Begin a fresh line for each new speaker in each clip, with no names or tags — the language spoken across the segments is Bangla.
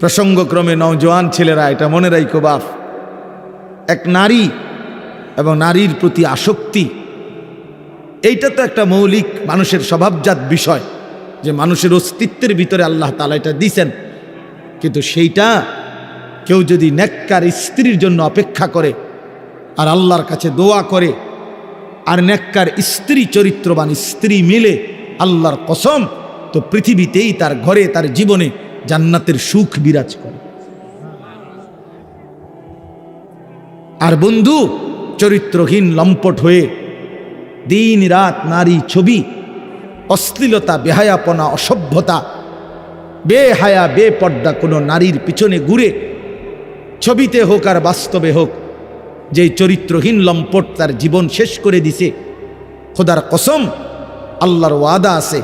প্রসঙ্গক্রমে নওজোয়ান ছেলেরা এটা মনে রাখো বাপ। এক নারী এবং নারীর প্রতি আসক্তি, এইটা তো একটা মৌলিক মানুষের স্বভাবজাত বিষয় যে মানুষের অস্তিত্বের ভিতরে আল্লাহ তালা এটা দিছেন। কিন্তু সেইটা কেউ যদি নেককার স্ত্রীর জন্য অপেক্ষা করে আর আল্লাহর কাছে দোয়া করে আর নেককার স্ত্রী, চরিত্রবান স্ত্রী মিলে আল্লাহর কসম, তো পৃথিবীতেই তার ঘরে, তার জীবনে জান্নাতের সুখ বিরাজ করে। আর বন্ধু, চরিত্রহীন লম্পট হয়ে দিন রাত নারী ছবি, অশ্লীলতা, বেহায়াপনা, অসভ্যতা, বেহায়া, বেপর্দা কোনো নারীর পিছনে ঘুরে ছবিতে হোক আর বাস্তবে হোক যে চরিত্রহীন লম্পট তার জীবন শেষ করে দিছে, খোদার কসম, আল্লাহর ওয়াদা আছে,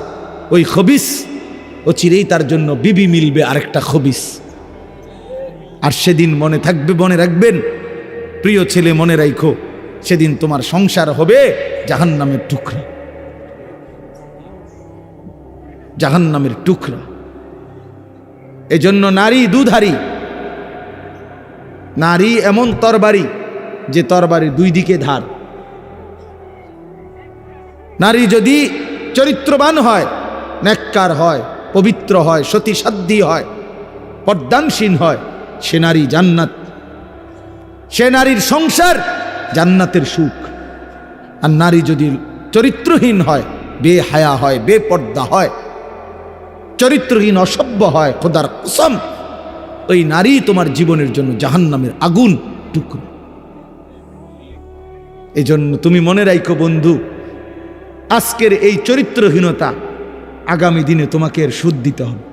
ওই খবিস ও চিরেই তার জন্য বিবি মিলবে আরেকটা খবিস। আর সেদিন মনে থাকবে, মনে রাখবেন, প্রিয় ছেলে, মনে রাখো সেদিন তোমার সংসার হবে জাহান্নামের টুকরা। জাহান্নামের টুকরা। এজন্য নারী দুধারী, নারী এমন তরবারি যে তরবারির দুই দিকে ধার। নারী যদি চরিত্রবান হয় নেককার হয় পবিত্র হয়, সতীসাধ্যী হয় পর্দানসীন হয়, সে নারী জান্নাত। সে নারীর সংসার জান্নাতের সুখ। আর নারী যদি চরিত্রহীন হয়, বেহায়া হয় বে বেপর্দা হয়, চরিত্রহীন, অসভ্য হয়, খোদার কসম, ওই নারী তোমার জীবনের জন্য জাহান্নামের আগুন টুকরো। এই জন্য তুমি মনে রাখো বন্ধু, আজকের এই চরিত্রহীনতা আগামী দিনে তোমাকে এর সুদ দিতে হবে।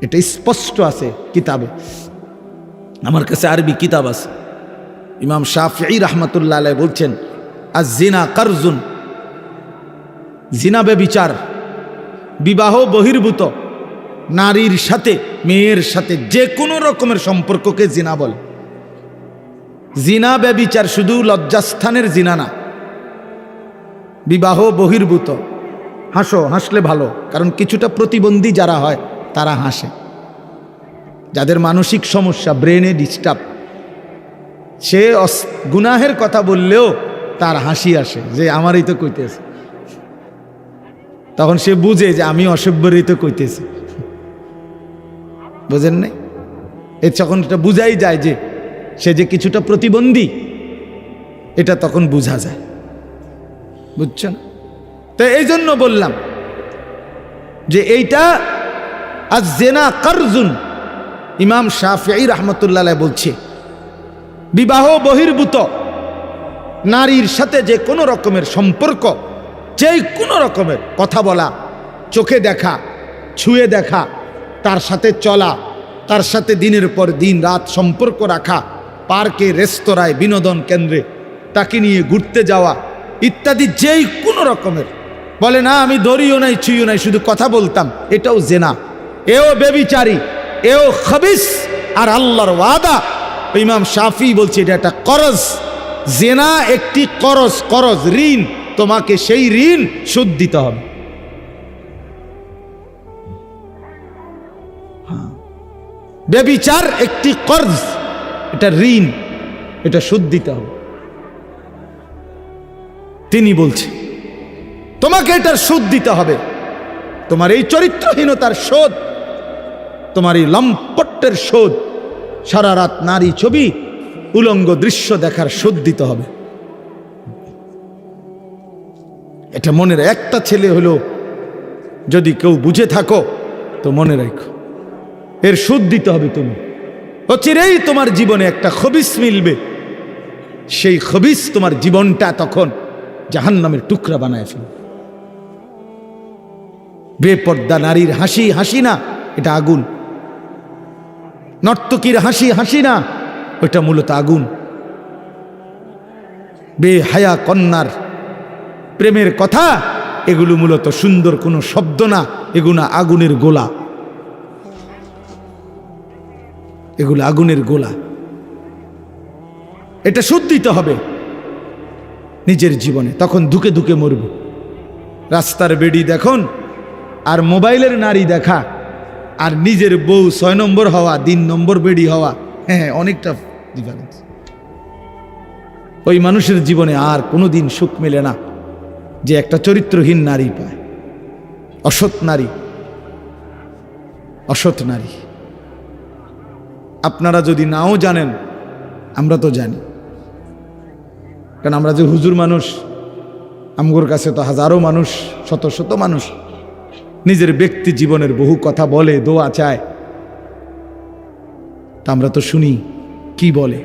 এটা স্পষ্ট আছে কিতাবে। আমার কাছে আরবি কিতাব আছে। ইমাম শাফি রহমতুল্লাহ আলাই বলছেন আর জিনা কারজুন জিনাবে বিচার বিবাহ বহির্ভূত, নারীর সাথে, মেয়ের সাথে যে কোনো রকমের সম্পর্ককে জিনা বলে। জিনা ব্যবিচার শুধু লজ্জাস্থানের জিনা না বিবাহ বহির্ভূত। হাসো, হাসলে ভালো, কারণ কিছুটা প্রতিবন্ধী যারা হয়, তারা হাসে। যাদের মানসিক সমস্যা, ব্রেনে ডিস্টার্ব সে গুনাহের কথা বললেও তার হাসি আসে, যে আমারই তো কইতেছে। তখন সে বুঝে যে আমি অসভ্যরই তো কইতেছি। বুঝেন নাই? এ তখন এটা বুঝাই যায় যে, সে যে কিছুটা প্রতিবন্ধী, এটা তখন বোঝা যায়। বুঝছেন? তো এই জন্য বললাম যে এইটা আজ জেনা কারজুন, ইমাম শাফি রহমতুল্লাহ বলছে। বিবাহ বহির্ভূত নারীর সাথে যে কোনো রকমের সম্পর্ক, যে কোনো রকমের কথা বলা, চোখে দেখা, ছুঁয়ে দেখা, তার সাথে চলা, তার সাথে দিনের পর দিন রাত সম্পর্ক রাখা, পার্কে, রেস্তোরাঁয়, বিনোদন কেন্দ্রে, তাকে নিয়ে ঘুরতে যাওয়া ইত্যাদি যেই কোনো রকমের। বলে, না, আমি দড়িও নাই, ছুঁইও নাই, শুধু কথা বলতাম। এটাও জেনা। এও বেবিচারি, এও খবিস, আর আল্লাহর ওয়াদা। ইমাম শাফি বলছে, এটা একটা করজ। জেনা একটি করজ করজ, ঋণ। তোমাকে সেই ঋণ সুদ দিতে হবে। হ্যাঁ। বেবিচার একটি কর্জ। এটা ঋণ, এটা সুদ দিতে হবে। তিনি বলছে, তোমাকে এটার সুদ দিতে হবে। তোমার এই চরিত্রহীনতার শোধ, তোমার এই লম্পট্টের শোধ, সারা রাত নারী ছবি, উলঙ্গ দৃশ্য দেখার শোধ দিতে হবে। এটা মনের একটা ছেলে হলো, যদি কেউ বুঝে থাকো, তো মনে রাখো। এর সুদ দিতে হবে তুমি। অচিরেই তোমার জীবনে একটা খবিস মিলবে। সেই খবিস তোমার জীবনটা তখন জাহান্নামের টুকরা বানায় ফেলবে বেপর্দা নারীর হাসি হাসি না, এটা আগুন। নর্তকীর হাসি হাসি না ওটা মূলত আগুন। বেহায়া কন্যার প্রেমের কথা, এগুলো মূলত সুন্দর কোনো শব্দ না, এগুলো আগুনের গোলা। এগুলো আগুনের গোলা। এটা শুদ্ধিতে হবে। নিজের জীবনে তখন ধুকে ধুকে মরব। রাস্তার বেড়ি দেখুন আর মোবাইলের নারী দেখা আর নিজের বউ ছয় নম্বর হওয়া তিন নম্বর বেডি হওয়া হ্যাঁ হ্যাঁ, অনেকটা ডিফারেন্স ওই মানুষের জীবনে আর কোনোদিন সুখ মেলে না যে একটা চরিত্রহীন নারী পায়। অসৎ নারী অসৎ নারী। আপনারা যদি নাও জানেন আমরা তো জানি। কারণ আমরা যে হুজুর মানুষ, আমগোর কাছে তো হাজারো মানুষ, শত শত মানুষ। নিজের ব্যক্তি জীবনের বহু কথা বলে, দোয়া চায়। তা আমরা তো শুনি, কি বলে?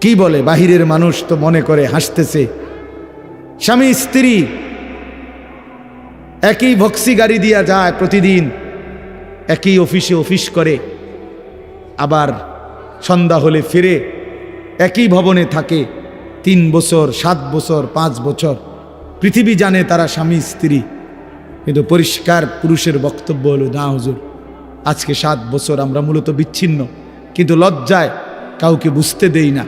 কি বলে? বাহিরের মানুষ তো মনে করে হাসতেছে। স্বামী, স্ত্রী, একই ভক্সি গাড়ি দিয়া যায় প্রতিদিন, একই অফিসে অফিস করে। আবার সন্ধ্যা হলে ফিরে একই ভবনে থাকে তিন বছর, সাত বছর, পাঁচ বছর। পৃথিবী জানে তারা স্বামী, স্ত্রী। কিন্তু পরিষ্কার পুরুষের বক্তব্য হলো, না হুজুর, আজকে সাত বছর আমরা মূলত বিচ্ছিন্ন। কিন্তু লজ্জায় কাউকে বুঝতে দেই না।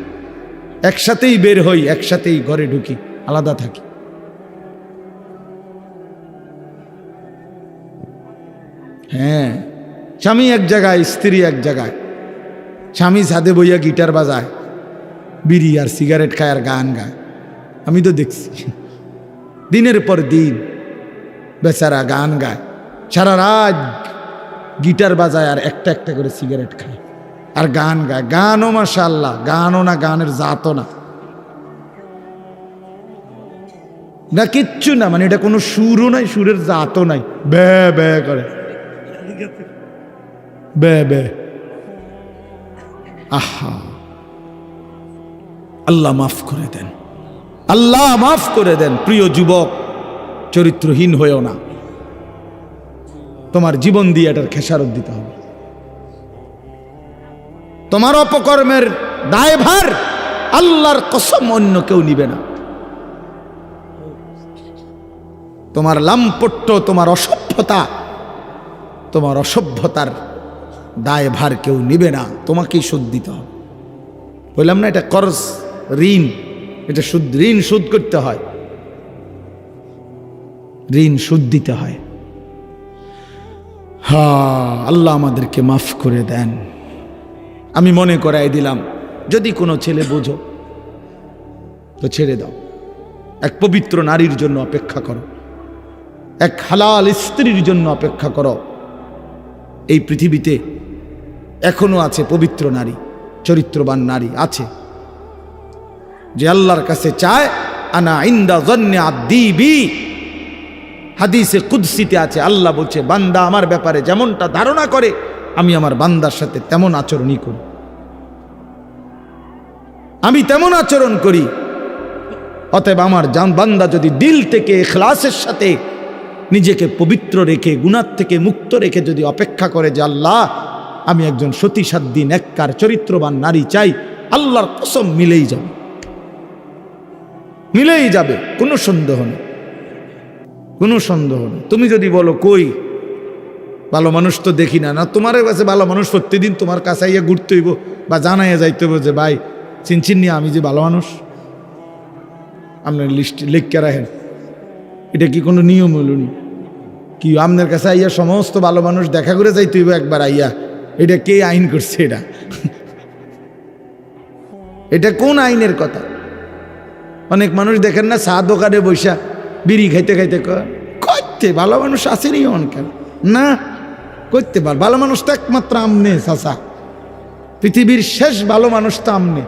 একসাথেই বের হই, একসাথেই ঘরে ঢুকি, আলাদা থাকি। হ্যাঁ স্বামী এক জায়গায়, স্ত্রী এক জায়গায়। স্বামী ছাদে বইয়া গিটার বাজায়। বিড়ি আর সিগারেট খায় আর গান গায়। আমি তো দেখছি। দিনের পর দিন বেচারা গান গায়। সারা রাত গিটার বাজায় আর একটা একটা করে সিগারেট খায়। আর গান গায়। গানও মাশাল্লাহ গানও না, গানের জাতও না। না, কিচ্ছু না মানে এটা কোনো সুরও নাই, সুরের জাতও নাই। বে বে করে। বে বে আহা। আল্লাহ মাফ করে দেন। আল্লাহ মাফ করে দেন, প্রিয় যুবক, চরিত্রহীন হয়েও না। তোমার জীবন দিয়ে এটার খেসারত দিতে হবে। তোমার অপকর্মের দায়ভার আল্লাহর কসম অন্য কেউ নিবে না। তোমার লাম্পট্য, তোমার অসভ্যতা, তোমার অসভ্যতার দায়ভার কেউ নিবে না। তোমাকেই শোধ দিতে হবে। বললাম না, এটা করজ। ঋণ, এটা সুদ, ঋণ সুদ করতে হয়। ঋণ সুদ দিতে হয়। হা, আল্লাহ আমাদেরকে মাফ করে দেন। আমি মনে করাই দিলাম, যদি কোনো ছেলে বোঝো, তো ছেড়ে দাও। এক পবিত্র নারীর জন্য অপেক্ষা করো। এক হালাল স্ত্রীর জন্য অপেক্ষা করো। এই পৃথিবীতে এখনও আছে পবিত্র নারী, চরিত্রবান নারী আছে। যে আল্লাহর কাছে চায়, আনা ইন্দা জন্যে আদিবি হাদিসে কুদ্সিতে আছে, আল্লাহ বলছে, বান্দা আমার ব্যাপারে যেমনটা ধারণা করে, আমি আমার বান্দার সাথে তেমন আচরণই করি। আমি তেমন আচরণ করি। অতএব আমার বান্দা যদি দিল থেকে এখলাসের সাথে নিজেকে পবিত্র রেখে গুণার থেকে মুক্ত রেখে যদি অপেক্ষা করে যে আল্লাহ, আমি একজন সতী সাধ্যী নেককার, চরিত্রবান নারী চাই, আল্লাহর কসম মিলেই যাবে। মিলেই যাবে, কোনো সন্দেহ নেই। কোনো সন্দেহ নেই। তুমি যদি বলো, কই? ভালো মানুষ তো দেখি না। না, তোমার কাছে ভালো মানুষ প্রতিদিন তোমার কাছে আইয়া ঘুরতে হইব বা জানাইয়া যাইতে হইব যে, ভাই, চিনচিন নিয়ে আমি যে ভালো মানুষ? আপনার লিস্ট লিখকে রাখেন। এটা কি কোনো নিয়ম হলো নি? কি আপনার কাছে আইয়া সমস্ত ভালো মানুষ দেখা করে যাইতে হইব একবার আইয়া? এটা কে আইন করছে এটা? এটা কোন আইনের কথা? অনেক মানুষ দেখেন না, চা দোকানে বৈশা বিড়ি খাইতে খাইতে করতে ভালো মানুষ আসেনি অনকেন না করতে পার, ভালো মানুষ তো একমাত্র আমনে চাষা পৃথিবীর শেষ ভালো মানুষ তো আমনে।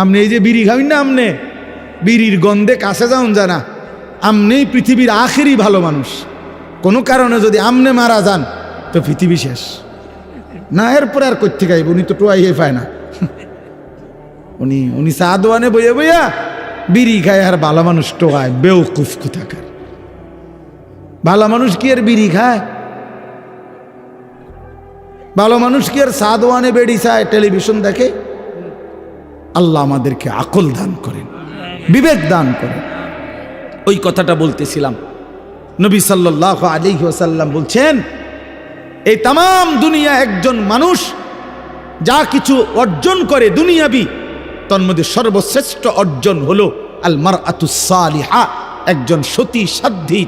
আমনে এই যে বিড়ি খাবেন না আমনে, বিড়ির গন্ধে কাছে যাওন জানা আমনেই পৃথিবীর আখেরই ভালো মানুষ। কোনো কারণে যদি আমনে মারা যান, তো পৃথিবী শেষ। না, এরপরে আর করতে গাইব উনি তো টোয়াইয়ে পায় না। উনি উনি চা দোয়ানে বইয়া বইয়া বিড়ি খায় আর ভালো মানুষ টোয়ায় বেউকুফ কোথাকার ভালো মানুষ কি আর বিড়ি খায়? ভালো মানুষ কি আর সাদওয়ানে বেড়ি চায়, টেলিভিশন দেখে? আল্লাহ আমাদেরকে আকল দান করেন, বিবেক দান করেন। ওই কথাটা বলতেছিলাম। নবী সাল্লাহ আলী ওসাল্লাম বলছেন, এই তাম দুনিয়া একজন মানুষ যা কিছু অর্জন করে দুনিয়াবি তন্মধ্যে সর্বশ্রেষ্ঠ অর্জন হলো আল মার আতুসালিহা একজন সতী সাধ্যী